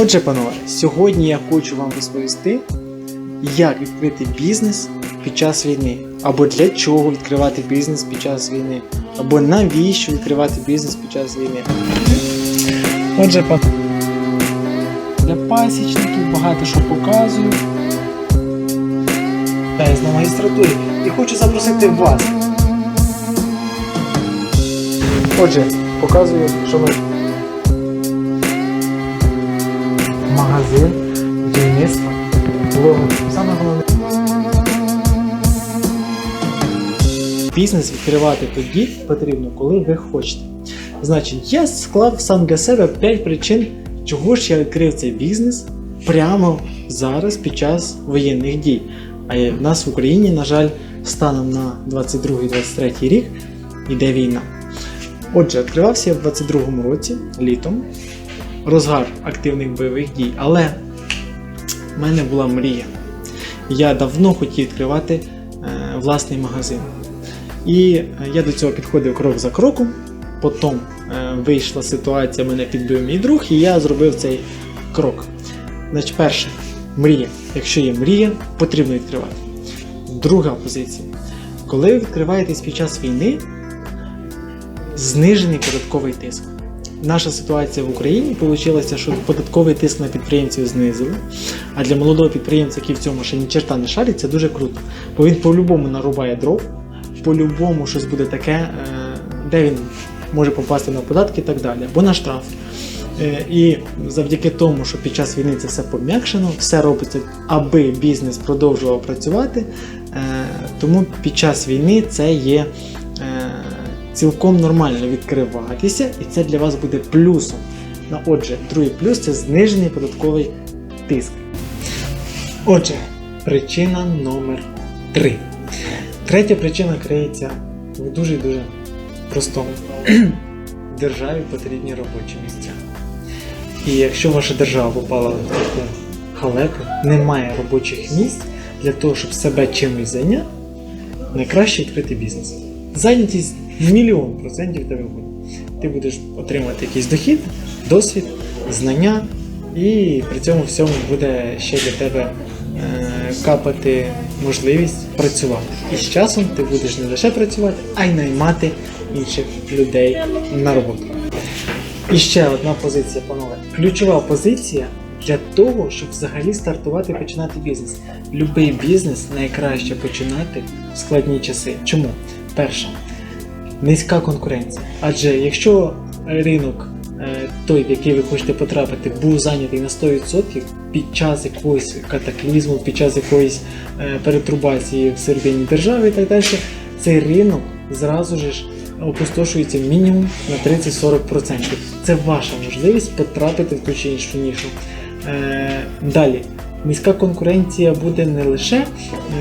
Отже, панове, сьогодні я хочу вам розповісти, як відкрити бізнес під час війни, або для чого відкривати бізнес під час війни, або навіщо відкривати бізнес під час війни. Отже, пан... для пасічників багато що показую. Я на магістратурі і хочу запросити вас. Отже, показую, що ми магазин будівництва блогу. Саме головне. Бізнес відкривати тоді потрібно, коли ви хочете. Значить, я склав сам для себе 5 причин, чого ж я відкрив цей бізнес прямо зараз під час воєнних дій. А в нас в Україні, на жаль, станом на 22-23 рік йде війна. Отже, відкривався я в 22-му році, літом, розгар активних бойових дій, але в мене була мрія. Я давно хотів відкривати е, власний магазин. І е, я до цього підходив крок за кроком. Потім е, вийшла ситуація, мене підбив мій друг, і я зробив цей крок. Значить, перше, мрія. Якщо є мрія, потрібно відкривати. Друга позиція. Коли ви відкриваєтесь під час війни, знижений податковий тиск. Наша ситуація в Україні вийшла, що податковий тиск на підприємців знизили. А для молодого підприємця, який в цьому ще ні черта не шарить, це дуже круто. Бо він по-любому нарубає дров, по-любому щось буде таке, е, де він може попасти на податки і так далі, або на штраф. Е, І завдяки тому, що під час війни це все пом'якшено, все робиться, аби бізнес продовжував працювати. Е, Тому під час війни це є цілком нормально відкриватися, і це для вас буде плюсом. Ну, Отже, другий плюс це знижений податковий тиск. Отже, причина номер 3. Третя причина криється в дуже дуже простому. Державі потрібні робочі місця. І якщо ваша держава попала в таку халепу, немає робочих місць для того, щоб себе чимось зайняти, найкраще відкрити бізнес. Зайнятість мільйон процентів тебе буде. Ти будеш отримувати якийсь дохід, досвід, знання, і при цьому всьому буде ще для тебе е, капати можливість працювати. І з часом ти будеш не лише працювати, а й наймати інших людей на роботу. І ще одна позиція, панове. Ключова позиція для того, щоб взагалі стартувати і починати бізнес. Любий бізнес найкраще починати в складні часи. Чому? Перше, низька конкуренція. Адже якщо ринок, е, той, в який ви хочете потрапити, був зайнятий на 100% під час якогось катаклізму, під час якоїсь е, перетрубації всередині держави і так далі, цей ринок зразу ж опустошується мінімум на 30-40%. Це ваша можливість потрапити в ту чи іншу нішу. Е, далі. Низька конкуренція буде не лише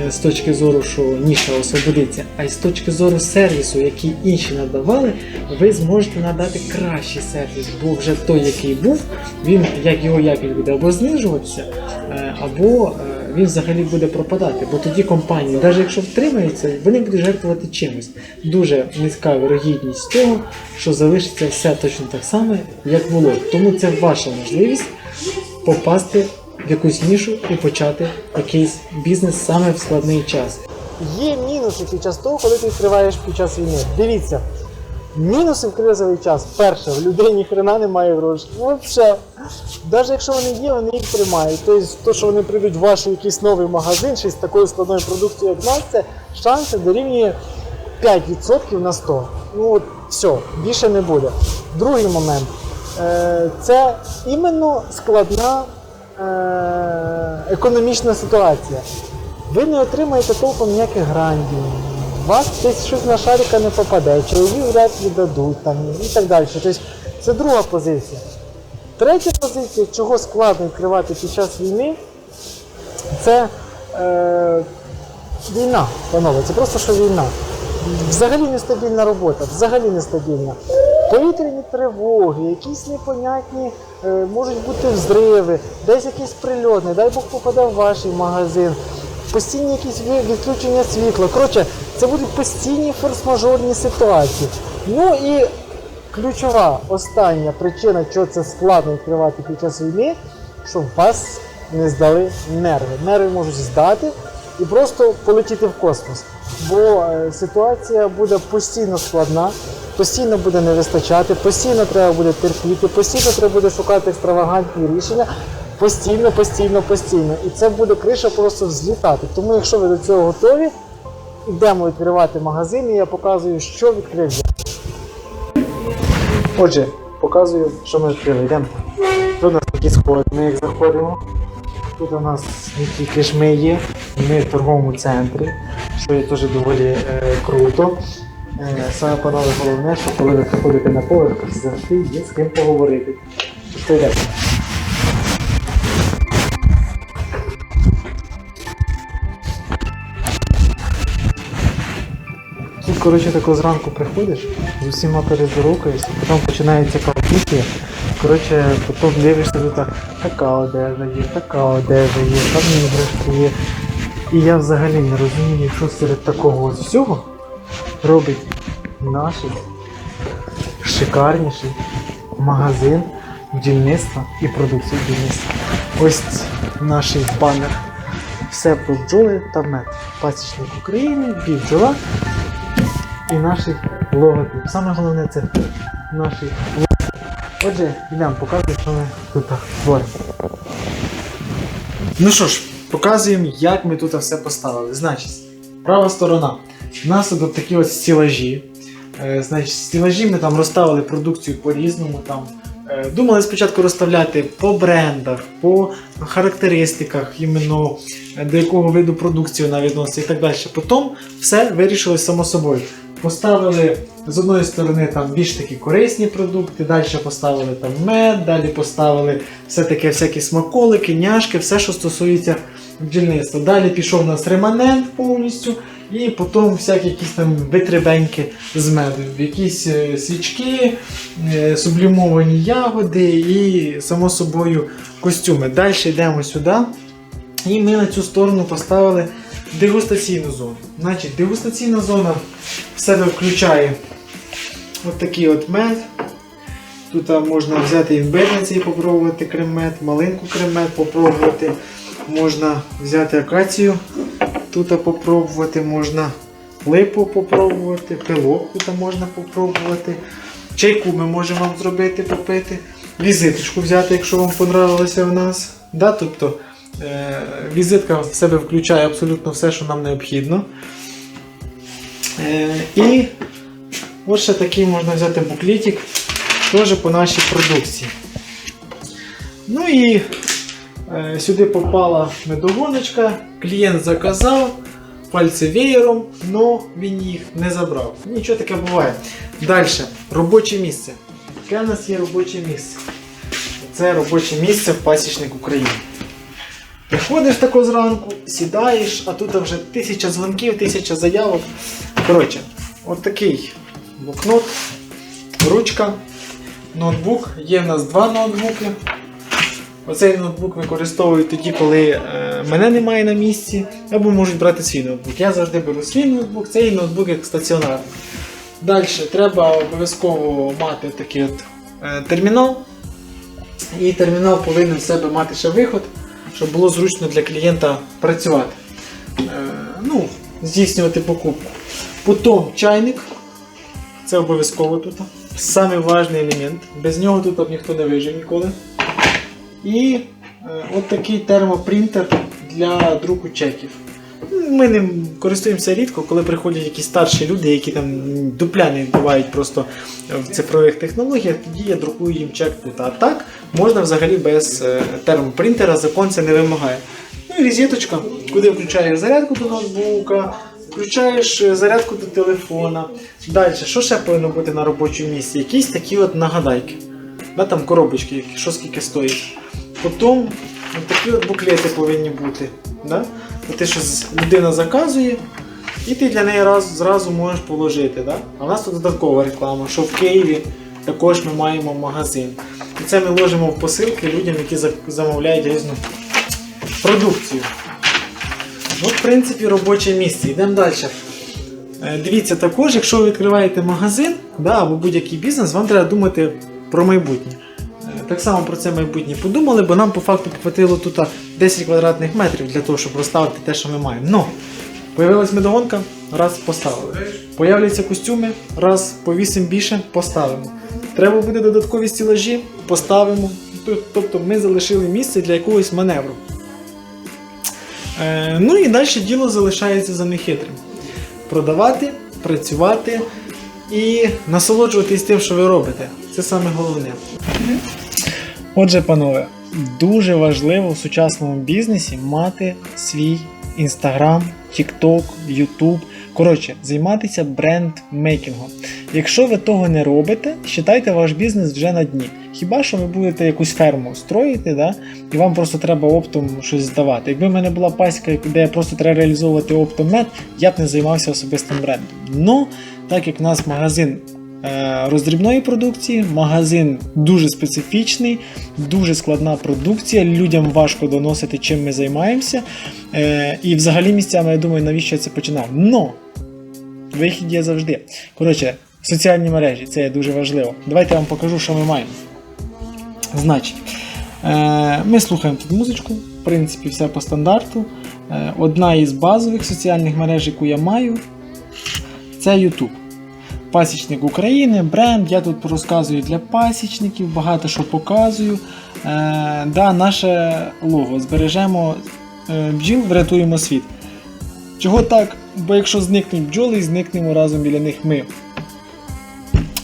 е, з точки зору, що ніша освободиться, а й з точки зору сервісу, який інші надавали, ви зможете надати кращий сервіс, бо вже той, який був, він як його якість буде або знижуватися, е, або е, він взагалі буде пропадати. Бо тоді компанії, навіть якщо втримаються, вони будуть жертвувати чимось. Дуже низька вирогідність того, що залишиться все точно так само, як було. Тому це ваша можливість попасти якусь нішу і почати якийсь бізнес саме в складний час. Є мінуси під час того, коли ти відкриваєш під час війни. Дивіться, мінуси в кризовий час. Перше, в людей ні хрена немає грошей. Взагалі. Навіть якщо вони є, вони їх тримають. Тобто, то, що вони прийдуть в ваш якийсь новий магазин, з такою складною продукцією, як нас, це шанси дорівнює 5% на 100. Ну от все, більше не буде. Другий момент. Е, це іменно складна економічна ситуація. Ви не отримаєте толком ніяких грантів, у вас десь щось на шарика не попаде, чоловік вряд ли дадуть там, і так далі. Тобто, це друга позиція. Третя позиція, чого складно відкривати під час війни, це е, війна, панове, це просто що війна. Взагалі нестабільна робота, взагалі нестабільна. Повітряні тривоги, якісь непонятні, е, можуть бути взриви, десь якийсь прильот, не дай Бог попаде в ваш магазин, постійні якісь відключення світла. Коротше, це будуть постійні форс-мажорні ситуації. Ну і ключова остання причина, чого це складно відкривати під час війни, щоб вас не здали нерви. Нерви можуть здати і просто полетіти в космос. Бо е, ситуація буде постійно складна, постійно буде не вистачати, постійно треба буде терпіти, постійно треба буде шукати екстравагантні рішення. Постійно, постійно, постійно. І це буде криша просто взлітати. Тому, якщо ви до цього готові, йдемо відкривати магазин, і я показую, що відкрив я. Отже, показую, що ми відкрили. Йдемо. Тут у нас такі сходи, ми їх заходимо. Тут у нас не тільки ж ми є, ми в торговому центрі, що є теж доволі е, круто. Е, саме панове головне, що коли ви приходите на поверх, завжди є з ким поговорити. Що йде? Тут, коротше, тако зранку приходиш, з усіма перездоровкаєшся, потім починається комп'ютер. Коротше, потім дивишся, тут так, така одежа є, така одежа є, там іграшки є. І я взагалі не розумію, що серед такого ось всього робить наш шикарніший магазин бджільництва і продукції бджільництва. Ось наш банер. Все про бджоли та мед. Пасічник України, бій бджола і наш логотип. Саме головне це наш логотип. Отже, йдемо, показуємо, що ми тут творимо. Ну що ж, показуємо, як ми тут все поставили. Значить, права сторона. У нас тут такі ось стілажі. Е, значить, стілажі ми там розставили продукцію по-різному. Там. Е, Думали спочатку розставляти по брендах, по характеристиках, іменно е, до якого виду продукції вона відноситься і так далі. Потім все вирішилось само собою. Поставили з одної сторони там більш такі корисні продукти, далі поставили там мед, далі поставили все таке всякі смаколики, няшки, все, що стосується бджільництва. Далі пішов у нас реманент повністю, і потім всякі якісь там витребеньки з меду, якісь е, свічки, е, сублімовані ягоди і, само собою, костюми. Далі йдемо сюди. І ми на цю сторону поставили дегустаційну зону. Значить, дегустаційна зона в себе включає от такий от мед. Тут можна взяти імбирний цей попробувати крем-мед, малинку крем-мед попробувати. Можна взяти акацію, тут попробувати, можна липу попробувати, пилок тут можна попробувати. Чайку ми можемо вам зробити, попити. Візиточку взяти, якщо вам понравилося в нас. Да, тобто, е, візитка в себе включає абсолютно все, що нам необхідно. Е, і Ось ще такий можна взяти буклетик, теж по нашій продукції. Ну і е, сюди попала медогоночка, клієнт заказав пальцевеєром, але він їх не забрав. Нічого таке буває. Далі, робоче місце. Яке у нас є робоче місце? Це робоче місце в пасічник України. Приходиш тако зранку, сідаєш, а тут вже тисяча дзвонків, тисяча заявок. Коротше, от такий блокнот, ручка, ноутбук. Є в нас два ноутбуки. Оцей ноутбук використовують тоді, коли е, мене немає на місці, або можуть брати свій ноутбук. Я завжди беру свій ноутбук, цей ноутбук як стаціонарний. Далі треба обов'язково мати такий от е, термінал. І термінал повинен в себе мати ще виход, щоб було зручно для клієнта працювати. Е, ну, здійснювати покупку. Потім чайник. Це обов'язково тут. Самий важний елемент. Без нього тут ніхто не вижив ніколи. І е, от такий термопринтер для друку чеків. Ми ним користуємося рідко, коли приходять якісь старші люди, які там дупля не бувають просто в цифрових технологіях, тоді я друкую їм чек тут. А так можна взагалі без е, термопринтера, закон це не вимагає. Ну і розеточка, куди включаєш зарядку до ноутбука, включаєш е, зарядку до телефона. Далі, що ще повинно бути на робочому місці? Якісь такі от нагадайки. Да, там коробочки, що скільки стоїть. Потім от такі от буклети повинні бути. Да? Те, що людина заказує, і ти для неї раз, зразу можеш положити. Да? А в нас тут додаткова реклама, що в Києві також ми маємо магазин. І це ми ложимо в посилки людям, які замовляють різну продукцію. Ну, в принципі, робоче місце. Йдемо далі. Е, Дивіться, також, якщо ви відкриваєте магазин да, або будь-який бізнес, вам треба думати про майбутнє. Е, Так само про це майбутнє подумали, бо нам по факту хватило тут 10 квадратних метрів для того, щоб розставити те, що ми маємо. Но появилась медогонка, раз поставили. Появляться костюми, раз повісимо більше, поставимо. Треба буде додаткові стілажі, поставимо. Тобто ми залишили місце для якогось маневру. Е, ну і далі діло залишається за нехитрим. Продавати, працювати і насолоджуватись тим, що ви робите. Це саме головне. Отже, панове, дуже важливо в сучасному бізнесі мати свій Instagram, TikTok, YouTube. Коротше, займатися брендмейкінгом. Якщо ви того не робите, вважайте ваш бізнес вже на дні. Хіба що ви будете якусь ферму строїти, да? і вам просто треба оптом щось здавати. Якби в мене була паська, де просто треба реалізовувати оптом мед, я б не займався особистим брендом. Ну, так як в нас магазин е, роздрібної продукції, магазин дуже специфічний, дуже складна продукція, людям важко доносити, чим ми займаємося. Е, і взагалі місцями я думаю, навіщо я це починав. Но вихід є завжди. Коротше, соціальні мережі це є дуже важливо. Давайте я вам покажу, що ми маємо. Значить, е, ми слухаємо тут музичку, в принципі, все по стандарту. Е, одна із базових соціальних мереж, яку я маю, це YouTube. Пасічник України, бренд. Я тут розказую для пасічників, багато що показую. Е, да, Наше лого збережемо бджіл, врятуємо світ. Чого так? Бо якщо зникнуть бджоли, зникнемо разом біля них ми.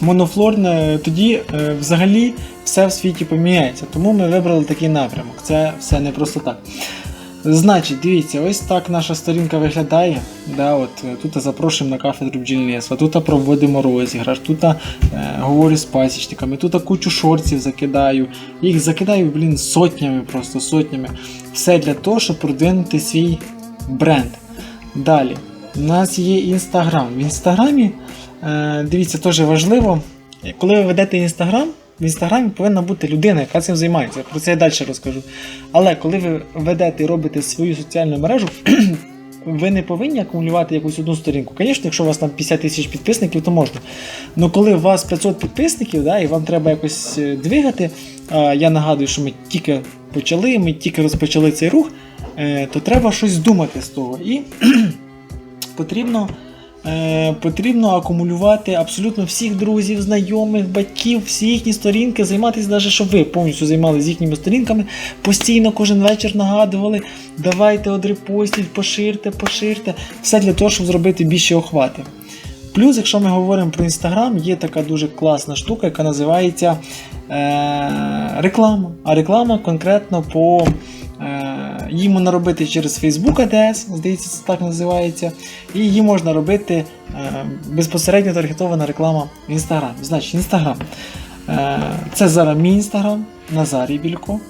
Монофлорне, тоді е, взагалі все в світі поміняється. Тому ми вибрали такий напрямок. Це все не просто так. Значить, дивіться, ось так наша сторінка виглядає. Да, от, е, Тут запрошуємо на кафедру бджільництва, тут проводимо розіграш, тут е, говорю з пасічниками, тут кучу шорців закидаю. Їх закидаю блін, сотнями, просто сотнями. Все для того, щоб продвинути свій бренд. Далі, у нас є інстаграм. В інстаграмі, дивіться, теж важливо, коли ви ведете інстаграм, в інстаграмі повинна бути людина, яка цим займається. Про це я далі розкажу. Але коли ви ведете і робите свою соціальну мережу, ви не повинні акумулювати якусь одну сторінку. Звісно, якщо у вас там 50 тисяч підписників, то можна. Але коли у вас 500 підписників, да, і вам треба якось е, двигати, я нагадую, що ми тільки почали, ми тільки розпочали цей рух, е, то треба щось думати з того. І потрібно. Е, потрібно акумулювати абсолютно всіх друзів, знайомих, батьків, всі їхні сторінки, займатися, навіть щоб ви повністю займалися їхніми сторінками, постійно кожен вечір нагадували, давайте одрепостіть, поширте, поширте. Все для того, щоб зробити більші охвати. Плюс, якщо ми говоримо про інстаграм, є така дуже класна штука, яка називається е, реклама. А реклама конкретно по. Е, її можна робити через Facebook ADS, здається, це так називається. І її можна робити е, безпосередньо таргетована реклама в Instagram. Значить, Instagram. Е, це зараз мій Instagram, Назарій Білько.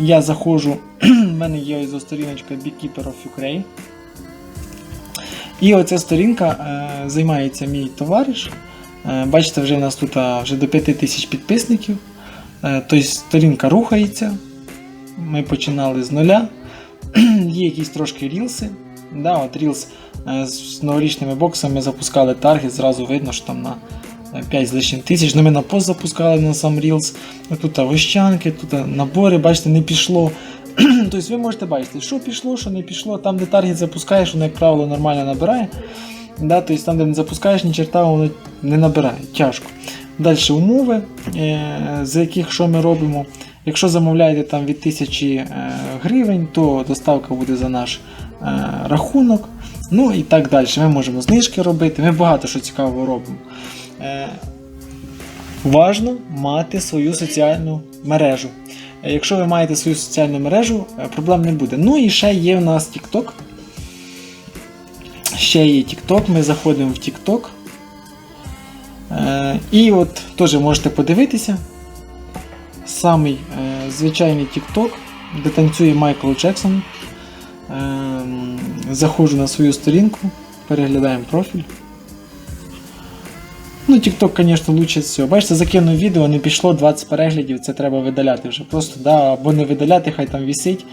Я заходжу, в мене є ось сторіночка Beekeeper of Ukraine. І оця сторінка займається мій товариш. Бачите, вже в нас тут вже до 5 тисяч підписників. Тобто сторінка рухається ми починали з нуля. Є якісь трошки рілси. Да, от Рілс е, з новорічними боксами запускали таргет, зразу видно, що там на 5 з лишнім тисяч. Ну, Ми на пост запускали на сам Reels. Тут вищанки, тут набори, бачите, не пішло. тобто ви можете бачити, що пішло, що не пішло. Там, де таргет запускаєш, воно, як правило, нормально набирає. Да, тобто Там, де не запускаєш ні черта, воно не набирає. Тяжко. Далі умови, е, за яких що ми робимо. Якщо замовляєте там від 1000 е, гривень, то доставка буде за наш е, рахунок. Ну і так далі. Ми можемо знижки робити, ми багато що цікавого робимо. Е, важно мати свою соціальну мережу. Якщо ви маєте свою соціальну мережу, проблем не буде. Ну і ще є у нас TikTok. Ще є TikTok, ми заходимо в TikTok. І от теж можете подивитися самий е, звичайний TikTok, де танцює Майкл Джексон. Е, заходжу на свою сторінку, переглядаємо профіль. Ну, TikTok, звісно, лучше всього. Бачите, закинув відео, не пішло 20 переглядів, це треба видаляти вже. Просто да, або не видаляти, хай там вісить.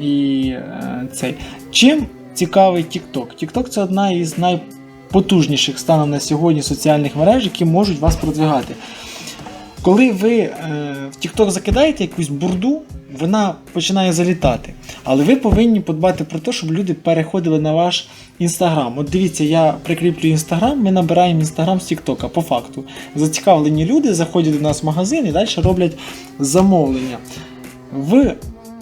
І е, цей. Чим цікавий TikTok? TikTok це одна із найпотужніших станом на сьогодні соціальних мереж, які можуть вас продвигати. Коли ви е, в TikTok закидаєте якусь бурду, вона починає залітати. Але ви повинні подбати про те, щоб люди переходили на ваш інстаграм. От дивіться, я прикріплю інстаграм, ми набираємо інстаграм з Тіктока. По факту. Зацікавлені люди заходять до нас в магазин і далі роблять замовлення. В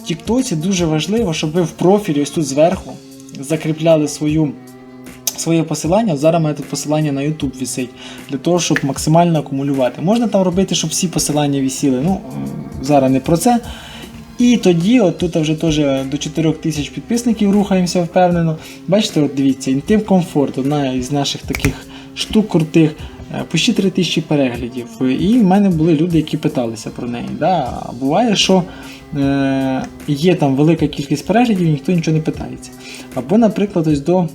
Тіктоці дуже важливо, щоб ви в профілі ось тут зверху закріпляли свою. Своє посилання, зараз у мене тут посилання на YouTube висить, для того, щоб максимально акумулювати. Можна там робити, щоб всі посилання висіли. Ну, зараз не про це. І тоді, от тут вже теж до 4 тисяч підписників рухаємося впевнено. Бачите, от дивіться, інтим комфорт, одна із наших таких штук крутих, е, почти 3 тисячі переглядів. І в мене були люди, які питалися про неї. Да? Буває, що е, є там велика кількість переглядів і ніхто нічого не питається. Або, наприклад, ось до.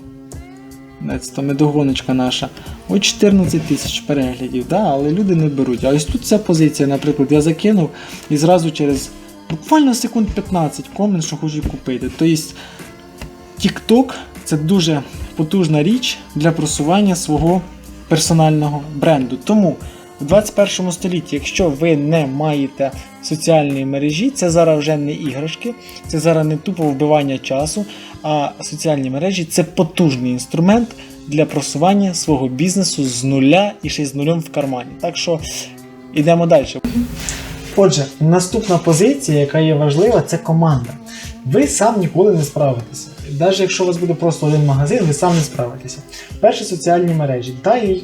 Це там медогоночка наша. Ось 14 тисяч переглядів, да? але люди не беруть. А ось тут ця позиція, наприклад, я закинув і зразу через буквально секунд 15 комент, що хочу купити. Тобто TikTok це дуже потужна річ для просування свого персонального бренду. Тому в 21 столітті, якщо ви не маєте соціальної мережі, це зараз вже не іграшки, це зараз не тупо вбивання часу, а соціальні мережі це потужний інструмент для просування свого бізнесу з нуля і ще й з нулем в кармані. Так що йдемо далі. Отже, наступна позиція, яка є важлива, це команда. Ви сам ніколи не справитеся. Навіть якщо у вас буде просто один магазин, ви сам не справитеся. Перші соціальні мережі. Та і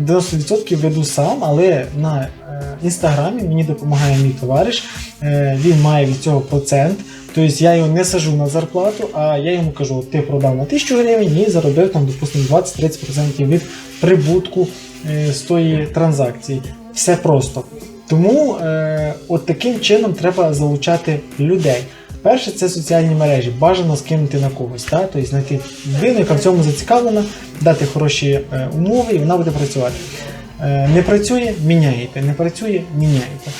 майже 90% веду сам, але на е, інстаграмі мені допомагає мій товариш. Е, він має від цього процент. Тобто я його не сажу на зарплату, а я йому кажу, ти продав на 1000 гривень і заробив там, допустимо, 20-30% від прибутку е, з тої транзакції. Все просто. Тому от таким чином треба залучати людей. Перше, це соціальні мережі. Бажано скинути на когось, та? тобто знайти людину, яка в цьому зацікавлена, дати хороші е, умови, і вона буде працювати. Е, не працює, міняєте. Не працює, міняєте.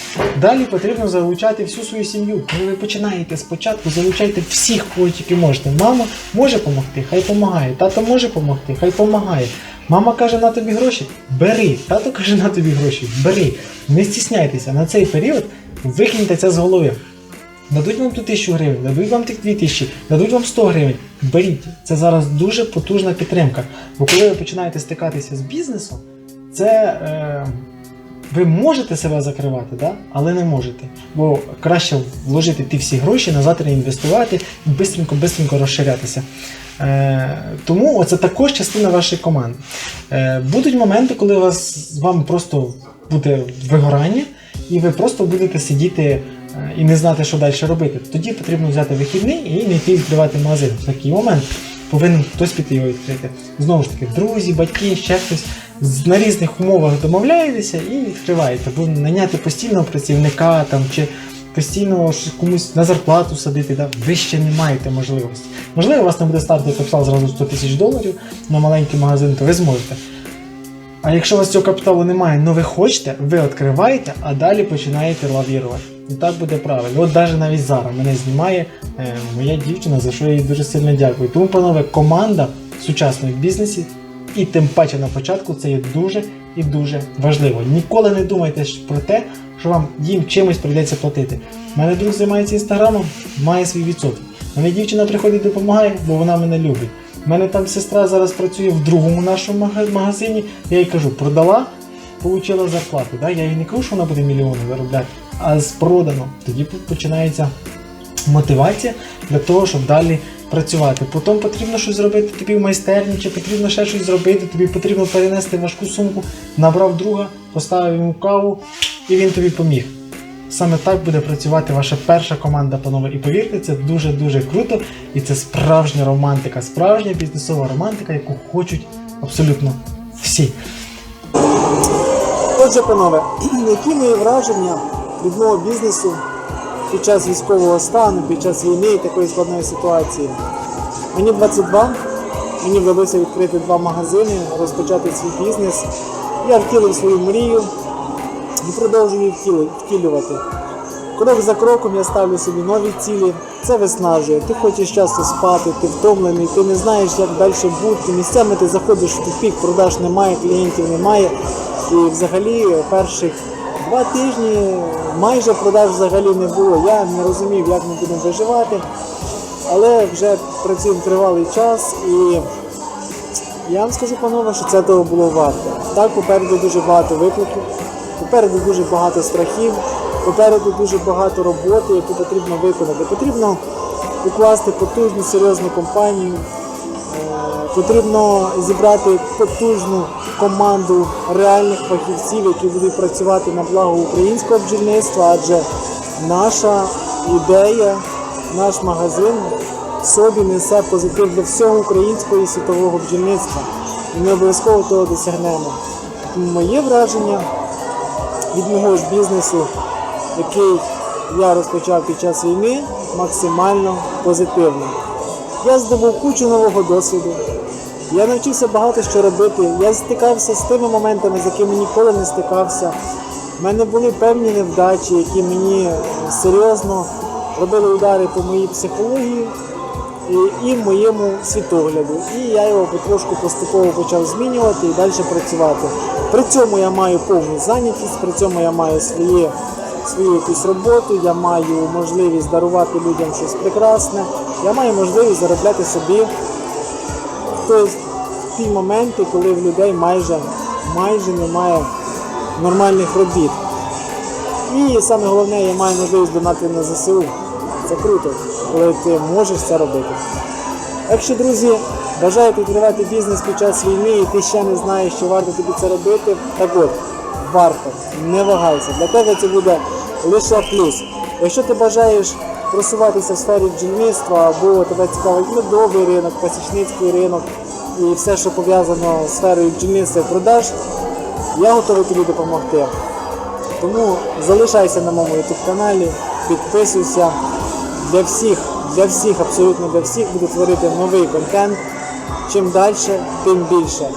Далі потрібно залучати всю свою сім'ю. Коли ви починаєте спочатку, залучайте всіх, кого тільки можете. Мама може допомогти, хай допомагає. Тато може допомогти, хай допомагає. Мама каже на тобі гроші, бери. Тато каже на тобі гроші, бери. Не стісняйтеся, на цей період викиньте це з голови. Дадуть вам ту тисячу гривень, дадуть вам тих дві тисячі, дадуть вам 100 гривень. Беріть. Це зараз дуже потужна підтримка. Бо коли ви починаєте стикатися з бізнесом, це е, ви можете себе закривати, да? але не можете. Бо краще вложити ті всі гроші, назад реінвестувати і бистренько-бистренько розширятися. Е, тому це також частина вашої команди. Е, будуть моменти, коли у вас з вами просто буде вигорання, і ви просто будете сидіти і не знати, що далі робити. Тоді потрібно взяти вихідний і не йти відкривати магазин. В такий момент повинен хтось піти його відкрити. Знову ж таки, друзі, батьки, ще хтось на різних умовах домовляєтеся і відкриваєте. Бо наняти постійного працівника там чи постійно комусь на зарплату садити, да, ви ще не маєте можливості. Можливо, у вас не буде стартовий капітал зразу 100 тисяч доларів на маленький магазин, то ви зможете. А якщо у вас цього капіталу немає, але ви хочете, ви відкриваєте, а далі починаєте лавірувати. І так буде правильно. От навіть навіть зараз мене знімає е, моя дівчина, за що я їй дуже сильно дякую. Тому, панове, команда в бізнесі, і тим паче на початку це є дуже і дуже важливо. Ніколи не думайте про те, що вам їм чимось прийдеться платити. У мене друг займається інстаграмом, має свій відсоток. Мене дівчина приходить допомагає, бо вона мене любить. У мене там сестра зараз працює в другому нашому магазині. Я їй кажу, продала, отримала зарплату. Да? Я їй не кажу, що вона буде мільйони заробляти, з продано. Тоді починається мотивація для того, щоб далі працювати. Потім потрібно щось зробити тобі в майстерні, чи потрібно ще щось зробити, тобі потрібно перенести важку сумку, набрав друга, поставив йому каву, і він тобі поміг. Саме так буде працювати ваша перша команда, панове. І повірте, це дуже-дуже круто. І це справжня романтика, справжня бізнесова романтика, яку хочуть абсолютно всі. Отже, панове, які мої враження від бізнесу під час військового стану, під час війни і такої складної ситуації? Мені 22, мені вдалося відкрити два магазини, розпочати свій бізнес. Я втілив свою мрію і продовжую втілювати. Крок за кроком я ставлю собі нові цілі. Це виснажує. Ти хочеш часто спати, ти втомлений, ти не знаєш, як далі бути. Місцями ти заходиш в тупік, продаж немає, клієнтів немає. І взагалі перших Два тижні майже продаж взагалі не було. Я не розумів, як ми будемо виживати. Але вже працюємо тривалий час і я вам скажу, панове, що це того було варто. Так, попереду дуже багато викликів, попереду дуже багато страхів, попереду дуже багато роботи, яку потрібно виконати. Потрібно укласти потужну серйозну компанію, потрібно зібрати потужну команду реальних фахівців, які будуть працювати на благо українського бджільництва, адже наша ідея, наш магазин в собі несе позитив для всього українського і світового бджільництва. І ми обов'язково того досягнемо. Моє враження від мого ж бізнесу, який я розпочав під час війни, максимально позитивне. Я здобув кучу нового досвіду. Я навчився багато що робити. Я стикався з тими моментами, з якими ніколи не стикався. У мене були певні невдачі, які мені е, серйозно робили удари по моїй психології і, моєму світогляду. І я його потрошку поступово почав змінювати і далі працювати. При цьому я маю повну зайнятість, при цьому я маю своє, свою якусь роботу, я маю можливість дарувати людям щось прекрасне, я маю можливість заробляти собі в ті моменти, коли в людей майже, майже немає нормальних робіт. І саме головне, я маю можливість донати на ЗСУ. Це круто, коли ти можеш це робити. Якщо, друзі, бажаєте відкривати бізнес під час війни і ти ще не знаєш, що варто тобі це робити, так от, варто, не вагайся. Для тебе це буде лише плюс. Якщо ти бажаєш просуватися в сфері бджільництва або тебе цікавить медовий ринок, пасічницький ринок і все, що пов'язано з сферою бджільництва і продаж, я готовий тобі допомогти. Тому залишайся на моєму YouTube каналі, підписуйся. Для всіх, для всіх, абсолютно для всіх буду творити новий контент. Чим далі, тим більше.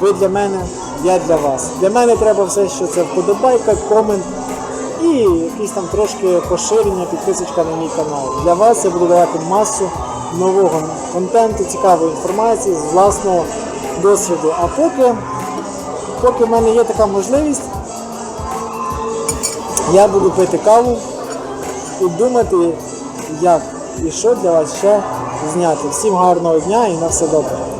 Ви для мене, я для вас. Для мене треба все, що це вподобайка, комент і якісь там трошки поширення, підписочка на мій канал. Для вас я буду давати масу нового контенту, цікавої інформації з власного досвіду. А поки, поки в мене є така можливість, я буду пити каву і думати, як і що для вас ще зняти. Всім гарного дня і на все добре.